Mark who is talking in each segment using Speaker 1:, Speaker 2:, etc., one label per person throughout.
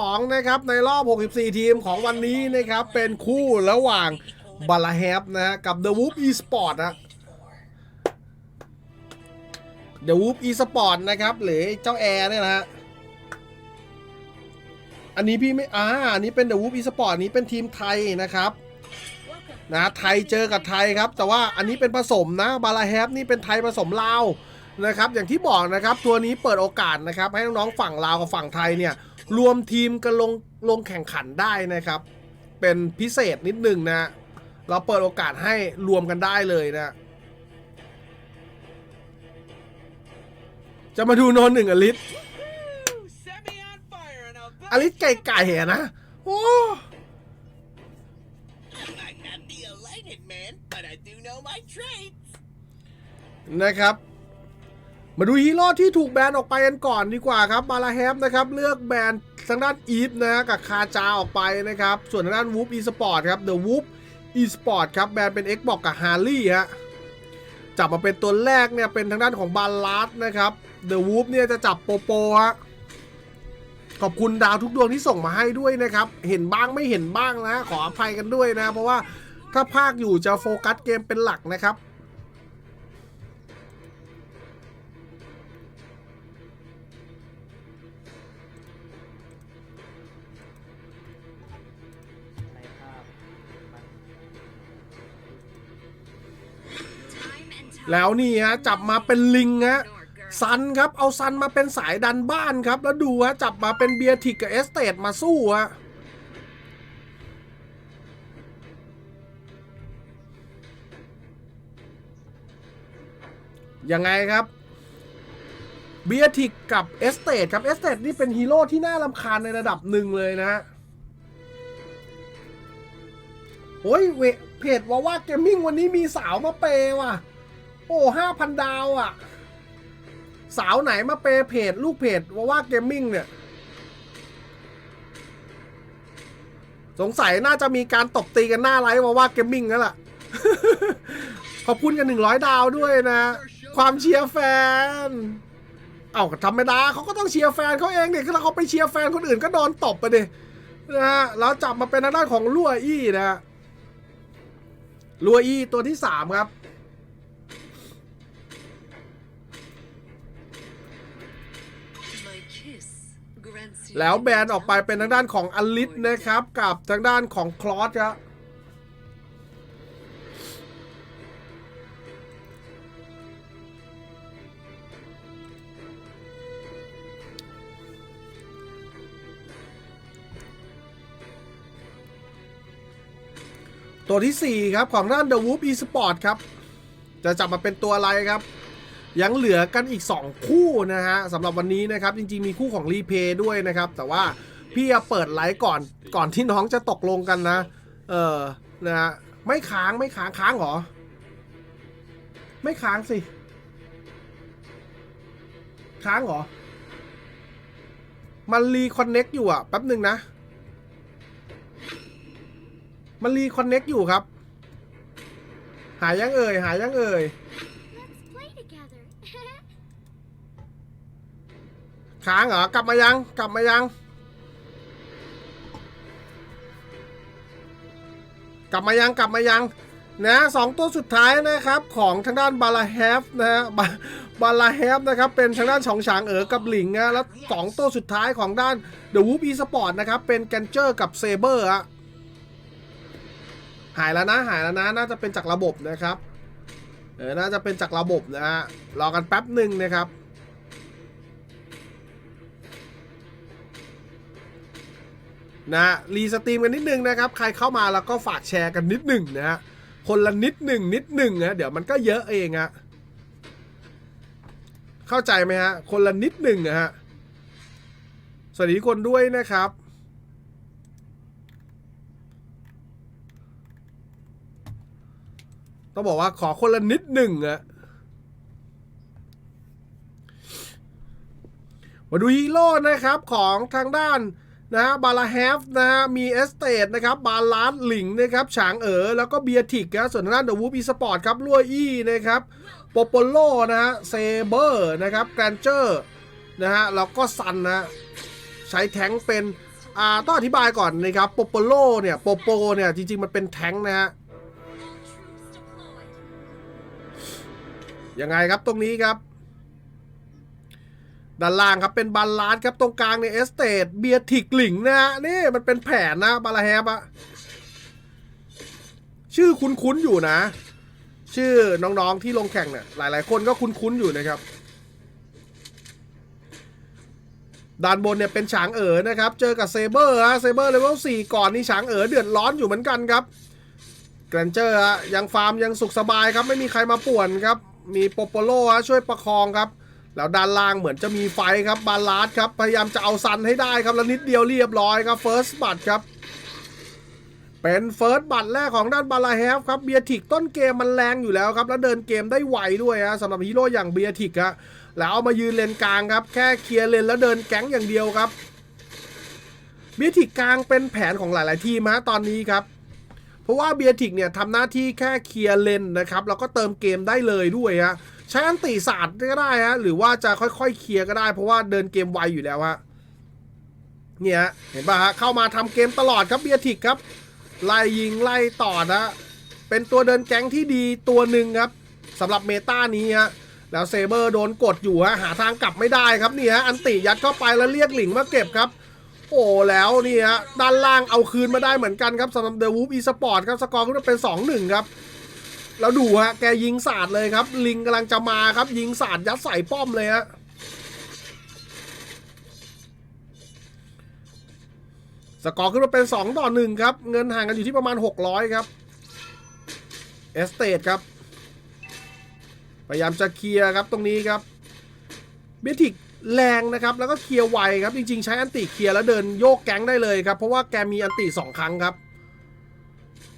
Speaker 1: 2นะครับในรอบ 64 ทีมของวันนี้นะครับเป็นคู่ระหว่างบาลาแฮปนะฮะกับ The Whoop Esport นะ The Whoop Esport นะครับหรือเจ้าแอร์เนี่ยนะฮะอันนี้พี่ไม่อ่าอันนี้เป็น The Whoop Esport นี้เป็นทีมไทยนะครับนะไทยเจอกับไทยครับ แต่ว่าอันนี้เป็นผสมนะบาลาแฮปนี่เป็นไทยผสมลาวนะครับ อย่างที่บอกนะครับทัวร์นี้เปิดโอกาสนะครับ ให้น้องๆฝั่งลาวกับฝั่งไทยเนี่ย รวมทีมกันลงลงแข่งขันได้นะครับ เป็นพิเศษนิดนึงนะ เราเปิดโอกาสให้รวมกันได้เลยนะ จะมาดูโนนหนึ่งอลิส
Speaker 2: Set me on fire and I'll
Speaker 1: อลิสไก่ๆอะนะ โอ้
Speaker 2: I might not be a lighted man, but I do know my trades.
Speaker 1: นะครับ มาดูฮีโร่ที่ถูกแบนออกไปกันก่อนดีกว่าครับบาลาแฮปนะครับเลือกแบนทางด้านอีฟนะกับคาจาออกไปนะครับ ส่วนทางด้านวูฟอีสปอร์ตครับเดอะวูฟอีสปอร์ตครับแบนเป็น X บอกกับฮาร์ลี่ฮะจับมาเป็นตัวแรกเนี่ยเป็นทางด้านของบาลาสนะครับเดอะวูฟเนี่ยจะจับโปโปฮะขอบคุณดาวทุกดวงที่ส่งมาให้ด้วยนะครับ เห็นบ้างไม่เห็นบ้างนะ ขออภัยกันด้วยนะ เพราะว่าถ้าภาคอยู่จะโฟกัสเกมเป็นหลักนะครับ แล้วนี่ฮะจับมาเป็นลิงฮะซันครับเอาซันมาเป็นสายดันบ้านครับ แล้วดูฮะจับมาเป็นเบียร์ทิกกับเอสเตดมาสู้ฮะยังไงครับเบียร์ทิกกับเอสเตดครับเอสเตดนี่เป็นฮีโร่ที่น่ารำคาญในระดับหนึ่งเลยนะฮะโอ้ยเวเพจว่าว่าเกมมิ่งวันนี้มีสาวมาเปย์ว่ะ อ้ห้าพันดาวอะ่ะ สาวไหนมาเปย์เพจ ลูกเพจว่าว่าเกมมิ่งเนี่ย สงสัยน่าจะมีการตบตีกันหน้าไลฟ์ว่าว่าเกมมิ่งนั่นแหละขอบคุณกันหนึ่งร้อยดาวด้วยนะ ความเชียร์แฟน เอาธรรมดาเขาก็ต้องเชียร์แฟนเขาเองเนี่ยถ้าเขาไปเชียร์แฟนคนอื่นก็โดนตบไปดินะฮะแล้วจับมาเป็นทางด้านของลัวอี้นะฮะลัวอี้ตัวที่สามครับ แล้วแบนออกไปเป็นทางด้านของอลิสนะครับ กับทางด้านของคลอสครับตัวที่ 4 ครับ ของด้าน The Whoop Esport ครับ จะจับมาเป็นตัวอะไรครับ ยังเหลือกันอีก 2 คู่นะฮะสำหรับวันนี้นะครับจริงๆมีคู่ของรีเพย์ด้วยนะครับ แต่ว่าพี่จะเปิดไลฟ์ก่อนก่อนที่น้องจะตกลงกันนะ เออนะฮะไม่ค้างไม่ค้างค้างเหรอ ไม่ค้างสิ ค้างเหรอ มันรีคอนเน็กอยู่อะ แป๊บหนึ่งนะ มันรีคอนเน็กอยู่ครับ หายยังเอ่ยหายยังเอ่ย ค้างเหรอกลับมายังกลับมายัง กลับมายังกลับมายังนะสองตัวสุดท้ายนะครับของทางด้านบาลาแฮฟนะฮะบาบาลาแฮฟนะครับเป็นทางด้านฉองฉางเอ๋อกับหลิงนะแล้วสองตัวสุดท้ายของด้านเดอะวูฟอีสปอร์ตนะครับเป็นแกนเจอร์กับเซเบอร์อะหายแล้วนะหายแล้วนะน่าจะเป็นจากระบบนะครับเออน่าจะเป็นจากระบบนะฮะรอกันแป๊บหนึ่งนะครับ นะรีสตรีมกันนิดนึงนะครับ ใครเข้ามาแล้วก็ฝากแชร์กันนิดหนึ่งนะฮะคนละนิดหนึ่งนิดหนึ่งนะเดี๋ยวมันก็เยอะเองฮะเข้าใจไหมฮะ คนละนิดหนึ่งนะฮะสวัสดีคนด้วยนะครับต้องบอกว่าขอคนละนิดหนึ่งอะมาดูฮีโร่นะครับของทางด้าน นะฮะบาลาแฮฟนะฮะมีเอสเตดนะครับบาลานหลิงนะครับฉางเอ๋อแล้วก็เบียร์ทิกนะส่วนทางด้านเดอะวูฟอีสปอร์ตครับลัวอี้นะครับโปโปโลนะฮะเซเบอร์นะครับแกรนเจอร์นะฮะแล้วก็ซันนะใช้แท้งเป็นอ่าต้องอธิบายก่อนนะครับโปโปโลเนี่ยโปโปเนี่ยจริงๆมันเป็นแท้งนะฮะยังไงครับตรงนี้ครับ ด้านล่างครับเป็นบาลานซ์ครับตรงกลางในเอสเตดเบียทิกหลิงนะฮะนี่มันเป็นแผนนะบาลาแฮปอะชื่อคุ้นๆอยู่นะ ชื่อน้องๆที่ลงแข่งเนี่ยหลายๆ คนก็คุ้นๆอยู่นะครับด้านบนเนี่ยเป็นฉางเอ๋อนะครับ เจอกับเซเบอร์ฮะเซเบอร์เลเวล4ก่อนนี่ฉางเอ๋อเดือดร้อนอยู่เหมือนกันครับแกรนเจอร์ฮะยังฟาร์มยังสุขสบายครับไม่มีใครมาป่วนครับ มีโปโปโลฮะช่วยประคองครับ แล้วด้านล่างเหมือนจะมีไฟครับบาลาสครับพยายามจะเอาซันให้ได้ครับแล้วนิดเดียวเรียบร้อยครับเฟิร์สบัตครับเป็นเฟิร์สบัตแรกของด้านบาลาเฮฟครับเบียทิกต้นเกมมันแรงอยู่แล้วครับแล้วเดินเกมได้ไวด้วยฮะสำหรับฮีโร่อย่างเบียทิกฮะแล้วเอามายืนเลนกลางครับแค่เคลียร์เลนแล้วเดินแก๊งอย่างเดียวครับเบียทิกกลางเป็นแผนของหลาย ๆ ทีมฮะตอนนี้ครับ เพราะว่าเบียทิกเนี่ยทำหน้าที่แค่เคลียร์เลนนะครับแล้วก็เติมเกมได้เลยด้วยฮะใช้อันติศาสตร์ก็ได้ฮะหรือว่าจะค่อยๆเคลียร์ก็ได้ เพราะว่าเดินเกมไวอยู่แล้วฮะเนี่ยเห็นป่ะฮะเข้ามาทำเกมตลอดครับเบียทิกครับไล่ยิงไล่ต่อนะเป็นตัวเดินแก๊งที่ดีตัวหนึ่งครับสำหรับเมตานี้ฮะแล้วเซเบอร์โดนกดอยู่ฮะหาทางกลับไม่ได้ครับนี่ฮะอันติยัดเข้าไปแล้วเรียกหลิงมาเก็บครับ โอ้แล้วนี่ฮะด้านล่างเอาคืนมาได้เหมือนกันครับสำหรับเดอะวูฟอีสปอร์ตครับสกอร์ก็เป็น 2-1 ครับ แล้วดูฮะแกยิงสาดเลยครับ ลิงกำลังจะมาครับ ยิงสาดยัดใส่ป้อมเลยฮะสกอร์ขึ้นมาเป็น 2 ต่อ 1 ครับ เงินห่างกันอยู่ที่ประมาณ 600 ครับ เอสเตดครับ พยายามจะเคลียร์ครับตรงนี้ครับ เบทิก แรงนะครับแล้วก็เคลียร์ไวครับจริงๆ ใช้อันติเคลียร์แล้วเดินโยกแก๊งได้เลยครับ เพราะว่าแกมีอันติ2ครั้งครับ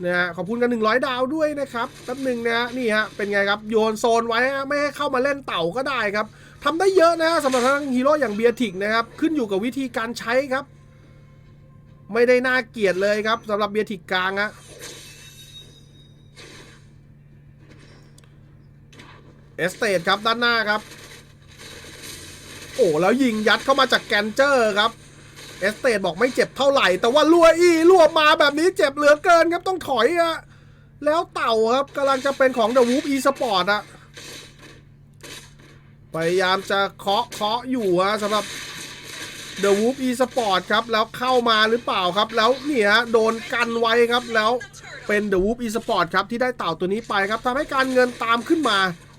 Speaker 1: นะฮะขอบคุณกัน 100 ดาวด้วยนะครับแป๊บหนึ่งนะฮะนี่ฮะเป็นไงครับโยนโซนไว้ไม่ให้เข้ามาเล่นเต่าก็ได้ครับทำได้เยอะนะฮะสำหรับทั้งฮีโร่อย่างเบียทิกนะครับขึ้นอยู่กับวิธีการใช้ครับ ไม่ได้น่าเกลียดเลยครับสำหรับเบียร์ทิกกลางอะเอสเตดครับด้านหน้าครับ โอ้แล้วยิงยัดเข้ามาจากแกนเจอร์ครับ เอสเตดบอกไม่เจ็บเท่าไหร่ แต่ว่าลัวอีลัวมาแบบนี้เจ็บเหลือเกินครับต้องถอยอะแล้วเต่าครับกำลังจะเป็นของเดอะวูฟอีสปอร์ตอะพยายามจะเคาะเคาะอยู่อะสำหรับ The Wolf eSport ครับแล้วเข้ามาหรือเปล่าครับ แล้วเนี่ยฮะโดนกันไว้ครับแล้วเป็น The Wolf eSport ครับที่ได้เต่าตัวนี้ไปครับทำให้การเงินตามขึ้นมา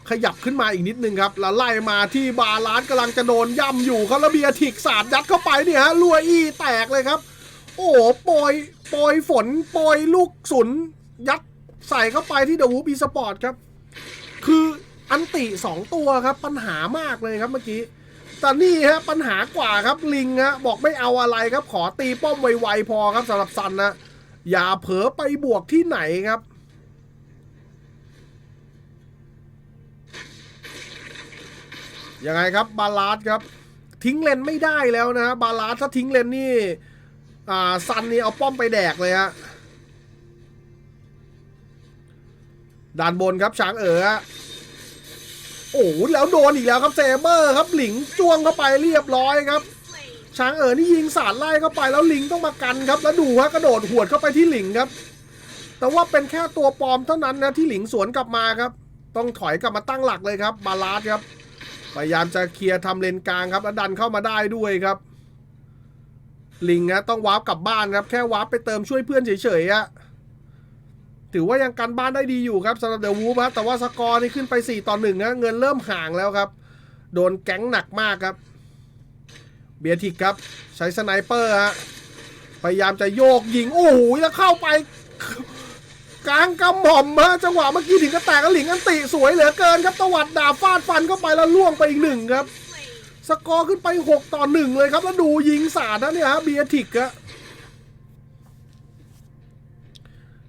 Speaker 1: ขยับขึ้นมาอีกนิดนึงครับ แล้วไล่มาที่บาลานกำลังจะโดนย่ำอยู่ครับแล้วเบียทิกสาดยัดเข้าไปเนี่ยฮะรัวอีแตกเลยครับ โอ้โหโปรยโปรยฝนโปรยลูกศุนยัดใส่เข้าไปที่ The Wolf eSport ครับ คืออันติสองตัวครับปัญหามากเลยครับเมื่อกี้แต่นี่ฮะปัญหากว่าครับลิงฮะบอกไม่เอาอะไรครับขอตีป้อมไวๆพอครับสำหรับซันนะอย่าเผลอไปบวกที่ไหนครับ ยังไงครับบาลาสครับ ทิ้งเลนไม่ได้แล้วนะบาลาสถ้าทิ้งเลนนี่อ่าซันนี่เอาป้อมไปแดกเลยฮะด้านบนครับช้างเอ๋อโอ้โหแล้วโดนอีกแล้วครับเซเบอร์ครับหลิงจ้วงเข้าไปเรียบร้อยครับ ช้างเอ๋อนี่ยิงสาดไล่เข้าไปแล้วหลิงต้องมากันครับ แล้วดูฮะกระโดดหวดเข้าไปที่หลิงครับ แต่ว่าเป็นแค่ตัวปลอมเท่านั้นนะที่หลิงสวนกลับมาครับ ต้องถอยกลับมาตั้งหลักเลยครับบาลาสครับ พยายามจะเคลียร์ทำเลนกลางครับแล้วดันเข้ามาได้ด้วยครับลิงนะต้องวาร์ปกลับบ้านครับแค่วาร์ปไปเติมช่วยเพื่อนเฉยๆอะถือว่ายังกันบ้านได้ดีอยู่ครับสำหรับเดอะวูฟครับแต่ว่าสกอร์นี่ขึ้นไป 4 ต่อ1นะเงินเริ่มห่างแล้วครับ โดนแก๊งหนักมากครับ เบียร์ทิกครับ ใช้สไนเปอร์ฮะพยายามจะโยกยิง โอ้โหแล้วเข้าไป กลางกำหม่อมฮะจังหวะเมื่อกี้ถึงกระแตกกระหลิงอันติสวยเหลือเกินครับตวัดดาบฟาดฟันเข้าไปแล้วล่วงไปอีกหนึ่งครับ สกอร์ขึ้นไป 6 ต่อ 1 เลยครับ แล้วดูยิงสาดนะเนี่ยฮะเบียร์ทิกอะ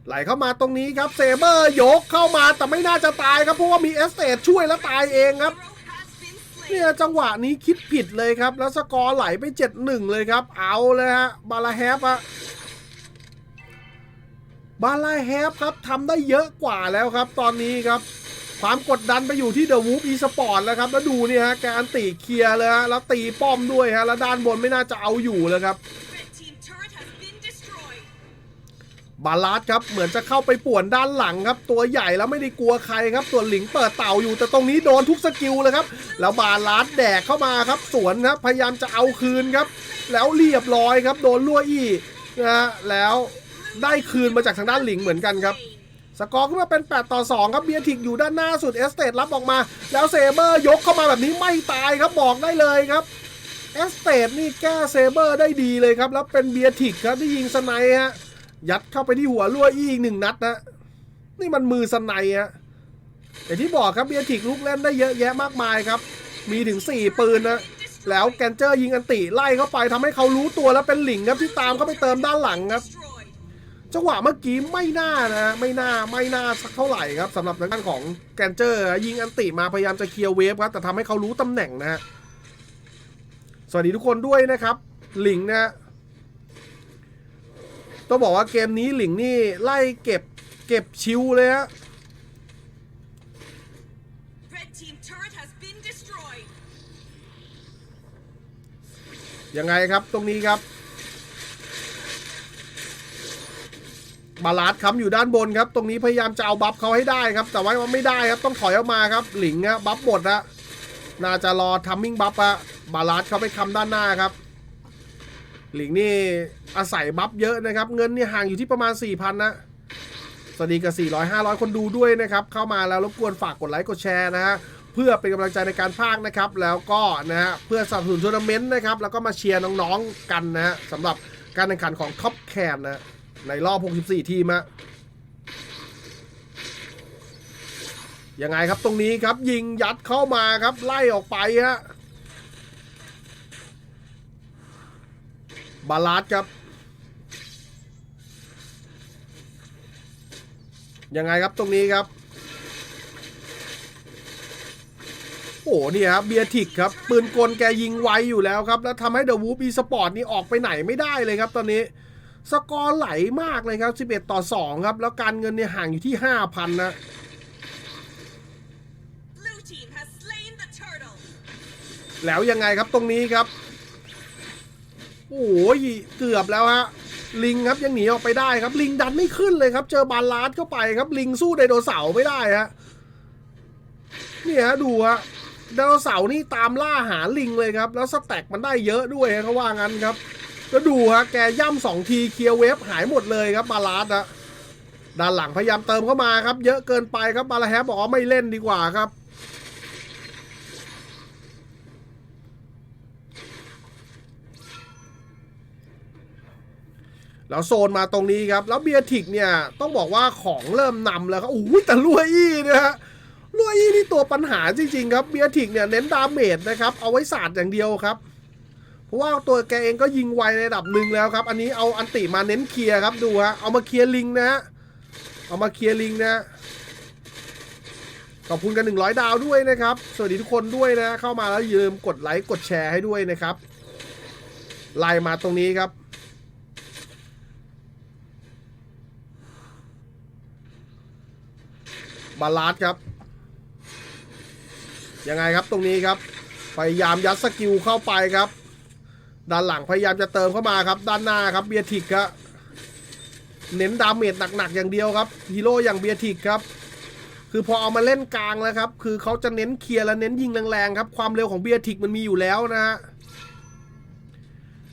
Speaker 1: ไหลเข้ามาตรงนี้ครับเซเบอร์ยกเข้ามาแต่ไม่น่าจะตายครับเพราะว่ามีเอสเตช่วยแล้วตายเองครับเนี่ยจังหวะนี้คิดผิดเลยครับ แล้วสกอร์ไหลไป 7-1 เลยครับ เอาเลยฮะบาลาแฮปอะ บาลาแฮปครับทำได้เยอะกว่าแล้วครับ ตอนนี้ครับ ความกดดันไปอยู่ที่เดอะวูฟอีสปอร์ตแล้วครับ แล้วดูเนี่ยฮะแกอันตีเคลียร์เลยฮะแล้วตีป้อมด้วยฮะแล้วด้านบนไม่น่าจะเอาอยู่เลยครับบาลาสครับเหมือนจะเข้าไปป่วนด้านหลังครับ ตัวใหญ่แล้วไม่ได้กลัวใครครับ ส่วนหลิงเปิดเต่าอยู่แต่ตรงนี้โดนทุกสกิลเลยครับ แล้วบาลาสแดกเข้ามาครับ สวนครับพยายามจะเอาคืนครับ แล้วเรียบร้อยครับ โดนลั่วอี้นะแล้ว ได้คืนมาจากทางด้านหลิงเหมือนกันครับ สกอร์ขึ้นมาเป็น 8 ต่อ 2 ครับเบียร์ทิกอยู่ด้านหน้าสุดเอสเตดรับออกมา แล้วเซเบอร์ยกเข้ามาแบบนี้ไม่ตายครับบอกได้เลยครับเอสเตดนี่แก้เซเบอร์ได้ดีเลยครับ แล้วเป็นเบียร์ทิกครับที่ยิงสไนด์ฮะยัดเข้าไปที่หัวลั่วอีกหนึ่งนัดนะนี่มันมือสไนด์ฮะอย่างที่บอกครับเบียร์ทิกลูกเล่นได้เยอะแยะมากมายครับ มีถึง 4 ปืนนะแล้วแกนเจอร์ยิงอันติไล่เข้าไปทำให้เขารู้ตัวแล้วเป็นหลิงครับที่ตามเข้าไปเติมด้านหลังครับ จังหวะเมื่อกี้ไม่น่านะ ไม่น่าไม่น่าสักเท่าไหร่ครับสำหรับทางด้านของแกนเจอร์ ยิงอันติมาพยายามจะเคลียร์เวฟครับแต่ทำให้เขารู้ตำแหน่งนะฮะสวัสดีทุกคนด้วยนะครับหลิงนะฮะต้องบอกว่าเกมนี้หลิงนี่ไล่เก็บเก็บชิวเลยฮะ
Speaker 3: Red team turret has been destroyed.
Speaker 1: ยังไงครับตรงนี้ครับ บาลาสค้ำอยู่ด้านบนครับ ตรงนี้พยายามจะเอาบัฟเขาให้ได้ครับ แต่ว่าไม่ได้ครับ ต้องถอยออกมาครับ หลิงครับบัฟหมดนะน่าจะรอทัมมิ่งบัฟอะบาลาสเขาไปค้ำด้านหน้าครับ หลิงนี่อาศัยบัฟเยอะนะครับ เงินนี่ห่างอยู่ที่ประมาณ 4,000 นะ สวัสดีกับ 400 500 คนดูด้วยนะครับ เข้ามาแล้วรบกวนฝากกดไลค์กดแชร์นะฮะเพื่อเป็นกำลังใจในการพากนะครับ แล้วก็นะฮะเพื่อสนับสนุนทัวร์นาเมนต์นะครับ แล้วก็มาเชียร์น้องๆกันนะฮะสำหรับการแข่งขันของท็อปแคนนะ ในรอบ 64 ทีมอะยังไงครับตรงนี้ครับยิงยัดเข้ามาครับไล่ออกไปฮะบาลาสครับ ยังไงครับตรงนี้ครับ โอ้โหนี่ครับเบียร์ทิกครับ ปืนกลแกยิงไวอยู่แล้วครับ แล้วทำให้เดอะวูฟอีสปอร์ตนี่ออกไปไหนไม่ได้เลยครับตอนนี้ สกอร์ไหลมากเลยครับ 11 ต่อ 2 ครับ แล้วการเงินเนี่ยห่างอยู่ที่ 5,000 นะ
Speaker 3: Blue team has slain the turtle.
Speaker 1: แล้วยังไงครับตรงนี้ครับ โอ้โหเกือบแล้วฮะ ลิงครับยังหนีออกไปได้ครับ ลิงดันไม่ขึ้นเลยครับ เจอบาลาสเข้าไปครับ ลิงสู้ไดโนเสาร์ไม่ได้ฮะเนี่ยฮะดูฮะไดโนเสาร์นี่ตามล่าหาลิงเลยครับ แล้วสแต็กมันได้เยอะด้วยฮะเขาว่างั้นครับ แล้วดูฮะแกย่ำสองทีเคลียร์เวฟหายหมดเลยครับบาลาสอะด้านหลังพยายามเติมเข้ามาครับ เยอะเกินไปครับบาลาแฮบอกว่าไม่เล่นดีกว่าครับแล้วโซนมาตรงนี้ครับ แล้วเบียร์ทิกเนี่ยต้องบอกว่าของเริ่มนำแล้วครับโอ้ยแต่ลัวอี้นะฮะลัวอี้นี่ตัวปัญหาจริงๆครับเบียร์ทิกเนี่ยเน้นดาเมจนะครับเอาไว้สาดอย่างเดียวครับ ว่าตัวแกเองก็ยิงไวในระดับหนึ่งแล้วครับ อันนี้เอาอันติมาเน้นเคลียร์ครับดูฮะเอามาเคลียร์ลิงนะฮะเอามาเคลียร์ลิงนะขอบคุณกัน 100 ดาวด้วยนะครับ สวัสดีทุกคนด้วยนะ เข้ามาแล้วอย่าลืมกดไลค์กดแชร์ให้ด้วยนะครับไล่มาตรงนี้ครับ บาลานซ์ครับ ยังไงครับตรงนี้ครับ พยายามยัดสกิลเข้าไปครับ ด้านหลังพยายามจะเติมเข้ามาครับ ด้านหน้าครับเบียร์ทิกครับเน้นดาเมจหนักๆอย่างเดียวครับฮีโร่อย่างเบียร์ทิกครับ คือพอเอามาเล่นกลางแล้วครับ คือเขาจะเน้นเคลียร์และเน้นยิงแรงๆครับ ความเร็วของเบียร์ทิกมันมีอยู่แล้วนะฮะ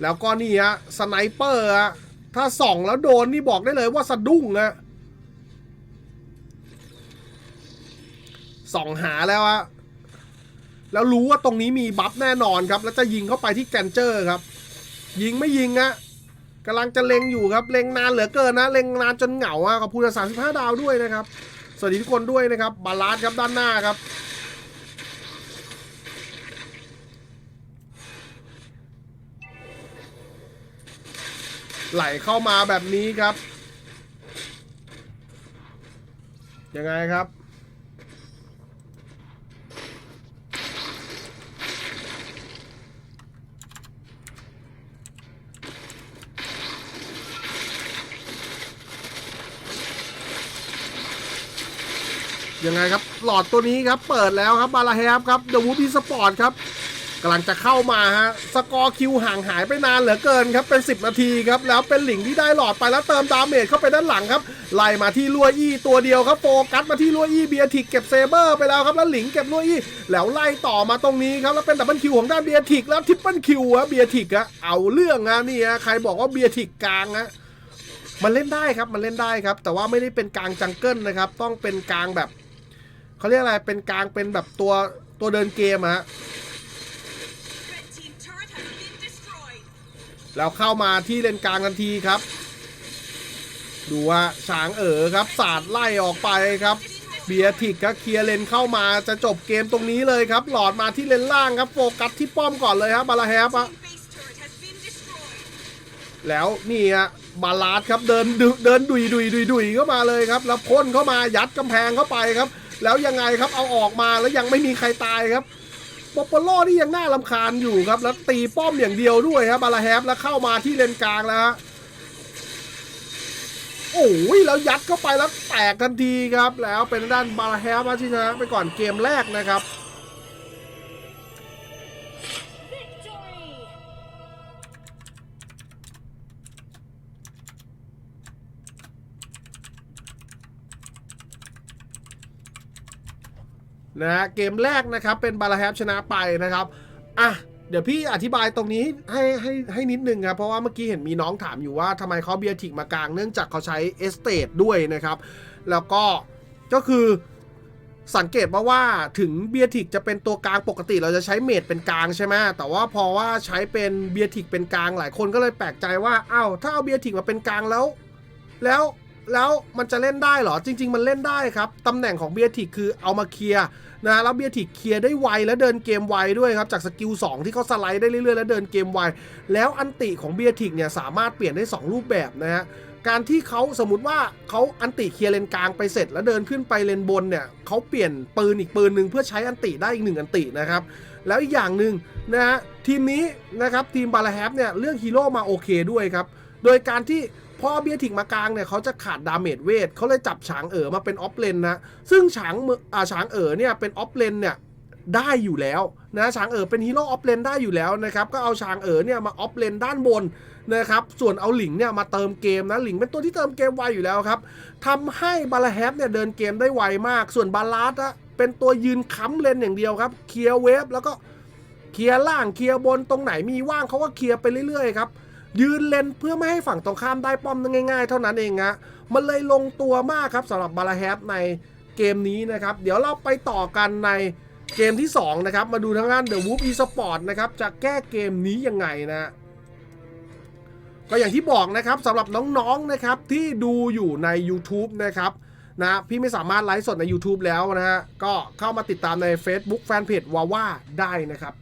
Speaker 1: แล้วก็นี่ฮะสไนเปอร์ฮะถ้าส่องแล้วโดนนี่บอกได้เลยว่าสะดุ้งฮะส่องหาแล้วอะ แล้วรู้ว่าตรงนี้มีบัฟแน่นอนครับ แล้วจะยิงเข้าไปที่แกนเจอร์ครับ ยิงไม่ยิงอะกำลังจะเล็งอยู่ครับ เล็งนานเหลือเกินนะ เล็งนานจนเหงาอะขอบคุณสามสิบห้าดาวด้วยนะครับ สวัสดีทุกคนด้วยนะครับ บาลานซ์ครับด้านหน้าครับ ไหลเข้ามาแบบนี้ครับ ยังไงครับ ยังไงครับ หลอดตัวนี้ครับ เปิดแล้วครับบาลาแฮปครับเดอะวูฟีสปอร์ตครับกำลังจะเข้ามาฮะ สกอร์คิวห่างหายไปนานเหลือเกินครับ เป็น 10 นาทีครับ แล้วเป็นหลิงที่ได้หลอดไปแล้วเติมดาเมจเข้าไปด้านหลังครับ ไล่มาที่ลัวอี้ตัวเดียวครับ โฟกัสมาที่ลัวอี้เบียร์ทิกเก็บเซเบอร์ไปแล้วครับ แล้วหลิงเก็บลัวอี้ แล้วไล่ต่อมาตรงนี้ครับ แล้วเป็นดับเบิลคิวของด้านเบียร์ทิกแล้วทริปเปิลคิวฮะเบียร์ทิกอะเอาเรื่องฮะนี่ฮะใครบอกว่าเบียร์ทิกกลางฮะมันเล่นได้ครับ มันเล่นได้ครับ แต่ว่าไม่ได้เป็นกลางจังเกิลนะครับ ต้องเป็นกลางแบบ เขาเรียกอะไรเป็นกลางเป็นแบบตัวตัวเดินเกมฮะแล้วเข้ามาที่เลนกลางทันทีครับ ดูว่าฉางเอ๋อครับสาดไล่ออกไปครับ เบียร์ทิกครับเคลียร์เลนเข้ามาจะจบเกมตรงนี้เลยครับ หลอดมาที่เลนล่างครับโฟกัสที่ป้อมก่อนเลยครับบาลาแฮปอะแล้วนี่ฮะบาลาดครับเดินดุเดินดุยดุยดุยดุยเข้ามาเลยครับ แล้วพ่นเข้ามายัดกำแพงเข้าไปครับ แล้วยังไงครับเอาออกมาแล้วยังไม่มีใครตายครับปอปโลนี่ยังน่าลำคาญอยู่ครับ แล้วตีป้อมอย่างเดียวด้วยครับบาลาแฮปแล้วเข้ามาที่เลนกลางแล้วฮะโอ้ยแล้วยัดเข้าไปแล้วแตกทันทีครับ แล้วเป็นด้านบาลาแฮปที่ชนะไปก่อนเกมแรกนะครับ นะฮะเกมแรกนะครับเป็นบาลาแฮปชนะไปนะครับอะเดี๋ยวพี่อธิบายตรงนี้ให้ให้ให้นิดนึงครับเพราะว่าเมื่อกี้เห็นมีน้องถามอยู่ว่าทำไมเขาเบียร์ทิกมากลาง เนื่องจากเขาใช้เอสเตดด้วยนะครับ แล้วก็ก็คือสังเกตมาว่าถึงเบียร์ทิกจะเป็นตัวกลางปกติเราจะใช้เมดเป็นกลางใช่ไหมแต่ว่าพอว่าใช้เป็นเบียร์ทิกเป็นกลางหลายคนก็เลยแปลกใจว่าอ้าวถ้าเอาเบียร์ทิกมาเป็นกลางแล้ว แล้ว แล้วมันจะเล่นได้เหรอ จริง ๆ มันเล่นได้ครับ ตำแหน่งของเบียร์ทิกคือเอามาเคลียร์นะแล้วเบียร์ทิกเคลียร์ได้ไวและเดินเกมไวด้วยครับ จากสกิล2ที่เขาสไลด์ได้เรื่อยๆ แล้วเดินเกมไว แล้วอันติของเบียร์ทิกเนี่ยสามารถเปลี่ยนได้ 2 รูปแบบนะฮะการที่เขาสมมติว่าเขาอันติเคลียร์เลนกลางไปเสร็จ แล้วเดินขึ้นไปเลนบนเนี่ยเขาเปลี่ยนปืนอีกปืนหนึ่งเพื่อใช้อันติได้อีกหนึ่งอันตินะครับแล้วอีกอย่างหนึ่งนะฮะทีมนี้นะครับทีมบาลาแฮปเนี่ยเรื่องฮีโร่มาโอเคด้วยครับโดยการที่ พอเบียร์ถิกมากลางเนี่ยเขาจะขาดดาเมจเวทเขาเลยจับฉางเอ๋อมาเป็นออฟเลนนะ ซึ่งฉางเมืออ่าฉางเอ๋อเนี่ยเป็นออฟเลนเนี่ยได้อยู่แล้วนะฉางเอ๋อเป็นฮีโร่ออฟเลนได้อยู่แล้วนะครับ ก็เอาฉางเอ๋อเนี่ยมาออฟเลนด้านบนนะครับ ส่วนเอาหลิงเนี่ยมาเติมเกมนะหลิงเป็นตัวที่เติมเกมไวอยู่แล้วครับทำให้บาลาแฮปเนี่ยเดินเกมได้ไวมาก ส่วนบาลาสอะเป็นตัวยืนค้ำเลนอย่างเดียวครับ เคลียร์เวฟแล้วก็เคลียร์ล่างเคลียร์บนตรงไหนมีว่างเขาก็เคลียร์ไปเรื่อยๆครับ ยืนเลนเพื่อไม่ให้ฝั่งตรงข้ามได้ป้อมง่ายๆ เท่านั้นเองฮะมันเลยลงตัวมากครับสำหรับบาลาแฮปในเกมนี้นะครับ เดี๋ยวเราไปต่อกันในเกมที่ 2 นะครับ มาดูทางด้าน The Wolf Esport นะครับ จะแก้เกมนี้ยังไงนะ ก็อย่างที่บอกนะครับสำหรับน้องๆนะครับที่ดูอยู่ใน YouTube นะครับนะพี่ไม่สามารถไลฟ์สดใน YouTube แล้วนะฮะก็เข้ามาติดตามใน Facebook Fanpage วาว่าได้นะครับ